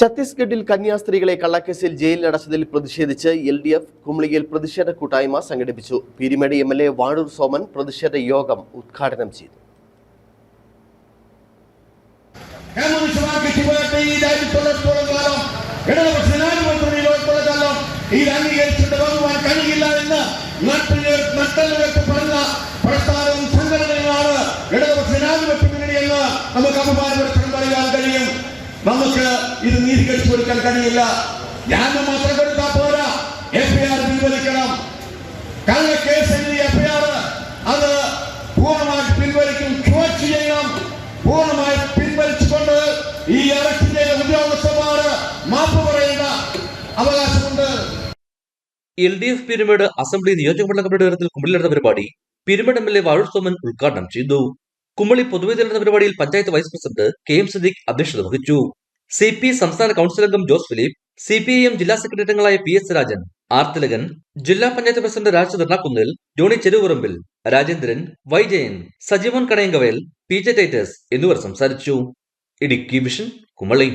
ഛത്തീസ്ഗഡിൽ കന്യാസ്ത്രീകളെ കള്ളക്കേസിൽ ജയിലിലടച്ചതിൽ പ്രതിഷേധിച്ച് എൽ ഡി എഫ് കുമളിയിൽ പ്രതിഷേധ കൂട്ടായ്മ സംഘടിപ്പിച്ചു. Peermade M L A Vazhoor Soman പ്രതിഷേധ യോഗം ഉദ്ഘാടനം ചെയ്തു. പറഞ്ഞ ഇടതുപക്ഷ ജനാധിപത്യ നമുക്ക് അഭിമാനപുരത്തിനും പറയാൻ നമുക്ക് ഇത് നീതീകരിച്ചു കൊടുക്കാൻ കഴിയില്ല. ഞാൻ മാത്രം കൊടുത്താൽ പോരാ. എഫ് ഐ ആർ പിൻവലിക്കണം. കള്ള കേസ് എഫ് ഐ ആർ അത് പൂർണമായി പിൻവലിക്കും. ചുവച്ച് ചെയ്യണം. പൂർണമായി പിൻവലിച്ചുകൊണ്ട് ഈ അറസ്റ്റ് ചെയ്ത ഉദ്യോഗസ്ഥന്മാർ മാപ്പ് പറയുന്ന അവകാശമുണ്ട്. L D F Peermade assembly നിയോജകമണ്ഡലം കമ്മിറ്റി നേതൃത്വത്തിൽ കുമ്പളി നടന്ന പരിപാടി Peermade M L A Vazhoor Soman ഉദ്ഘാടനം ചെയ്തു. കുമ്മളി പൊതുവെ നടന്ന പരിപാടിയിൽ panchayat vice president K M Sadiq അധ്യക്ഷത വഹിച്ചു. സി പി സംസ്ഥാന കൌൺസിൽ അംഗം Jose Philip C P I M ജില്ലാ സെക്രട്ടറി അംഗങ്ങളായ P S Rajan R Thilakan ജില്ലാ panchayat president Raj Kunnil Johny Cheruvurambil Rajendran Y Jayan Sajeevan Kadayankavayal P J Titus എന്നിവർ സംസാരിച്ചു. Idukki vision Kumily.